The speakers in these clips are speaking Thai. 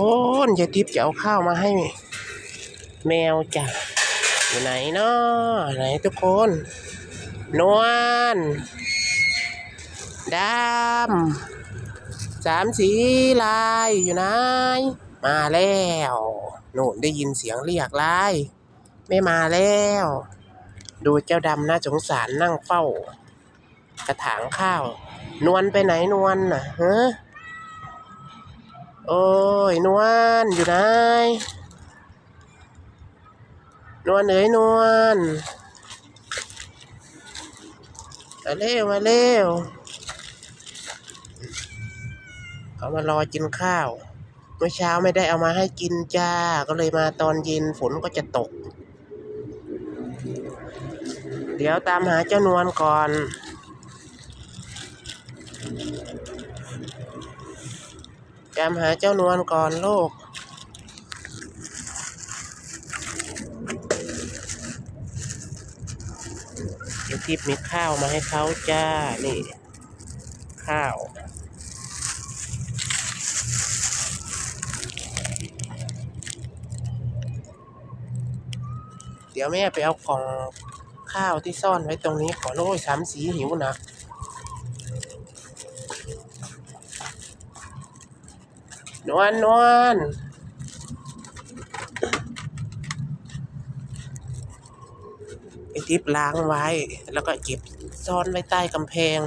คนยายทิพย์จะเอาข้าวมาให้ แมวจ้ะอยู่ไหนเนาะไหนทุกคน นวลดำสามสีลายอยู่ไหนมาแล้วโน่นได้ยินเสียงเรียกลาย ไม่มาแล้ว ดูเจ้าดำน่าสงสารนั่งเฝ้า กระถางข้าว นวลไปไหนนวลน่ะฮะ โอ้ย นวลอยู่ไหนนวลเอ๋ยนวลมาเร็วมาเร็วเขามารอกินข้าวเมื่อเช้าไม่ได้เอามาให้กินจ้า ก็เลยมาตอนเย็นฝนก็จะตก เดี๋ยวตามหาเจ้านวลก่อน ตามหาเจ้านวลก่อนลูกเดี๋ยวทิพย์มีข้าวมาให้เขาจ้า นี่ ข้าวเดี๋ยวแม่ไปเอากล่องข้าวที่ซ่อนไว้ตรงนี้ก่อนโอ้ยสามสีหิวนะ นวลนวลไอทิพย์ล้างไว้ แล้วก็เก็บซ่อนไว้ใต้กำแพง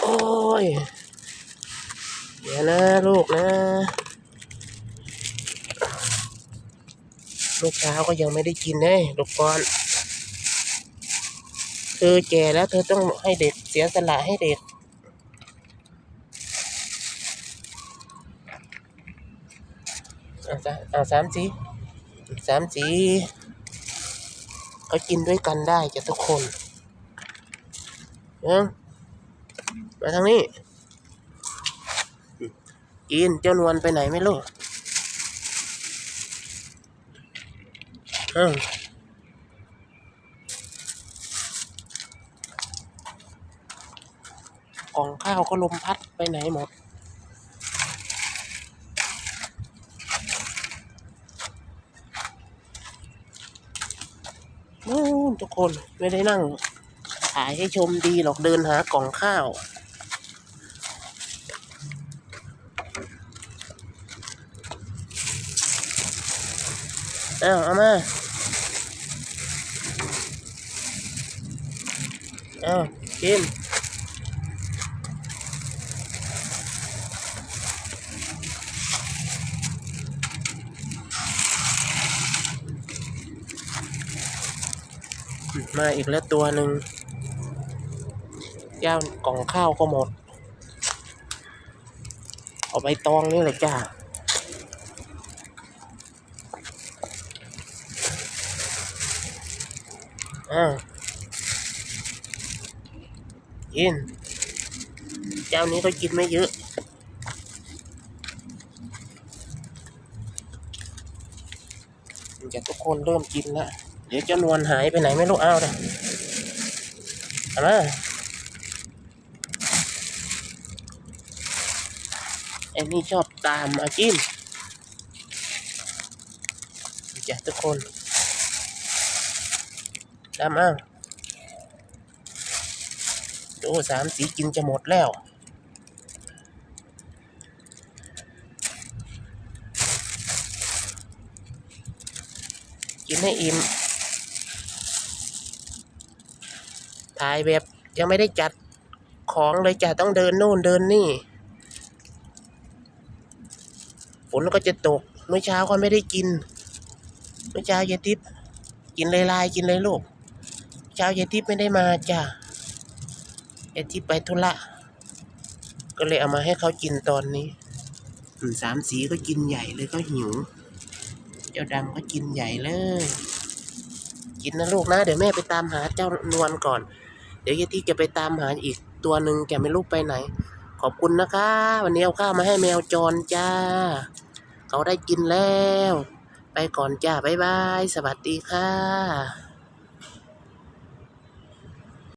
โอ้ย เดี๋ยวนะลูกนะ ลูกเช้าก็ยังไม่ได้กินเลยลูกก่อน เธอแก่แล้วเธอต้องให้เด็กเสียสละให้เด็ก เอาสาเอาสามสีสามสีเขากินด้วยกันได้จ้ะทุกคนเนอะมาทางนี้กินเจ้านวลไปไหนไม่รู้อ้าว กล่องข้าวก็ลมพัดไปไหนหมด นู่นทุกคนไม่ได้นั่งถ่ายให้ชมดีหรอกเดินหากล่องข้าวเอาเอามาเอากิน มาอีกแล้วตัวหนึ่งย่างกล่องข้าวก็หมด เอาใบตองนี่เลยจ้าอ้าวกิน เจ้านี้ก็กินไม่เยอะจะทุกคนเริ่มกินแล้ว เดี๋ยวจ้านวลหายไปไหนไม่รู้เอาเลยเอามาไอ้นี่ชอบตามอาจิ้มจ้ะทุกคนตามเอางดูสามสีกินจะหมดแล้วกินให้อิ่ม ถ่ายแบบยังไม่ได้จัดของเลยจ้ะต้องเดินโน่นเดินนี่ ฝนก็จะตกเมื่อเช้าก็ไม่ได้กินเมื่อเช้ายายทิพย์กินเลยลายๆกินเลยลูกเช้ายายทิพย์ไม่ได้มาจ้ะยายทิพย์ไปธุระก็เลยเอามาให้เขากินตอนนี้อืมสามสีก็กินใหญ่เลยก็หิว เจ้าดำก็กินใหญ่เลย กินนะลูกนะ เดี๋ยวแม่ไปตามหาเจ้านวลก่อน เดี๋ยวยายที่จะไปตามหาอีกตัวหนึ่งแกไม่รู้ไปไหน ขอบคุณนะคะ วันนี้เอาข้าวมาให้แมวจรจ้า เขาได้กินแล้ว ไปก่อนจ้าบ๊ายบาย สวัสดีค่ะ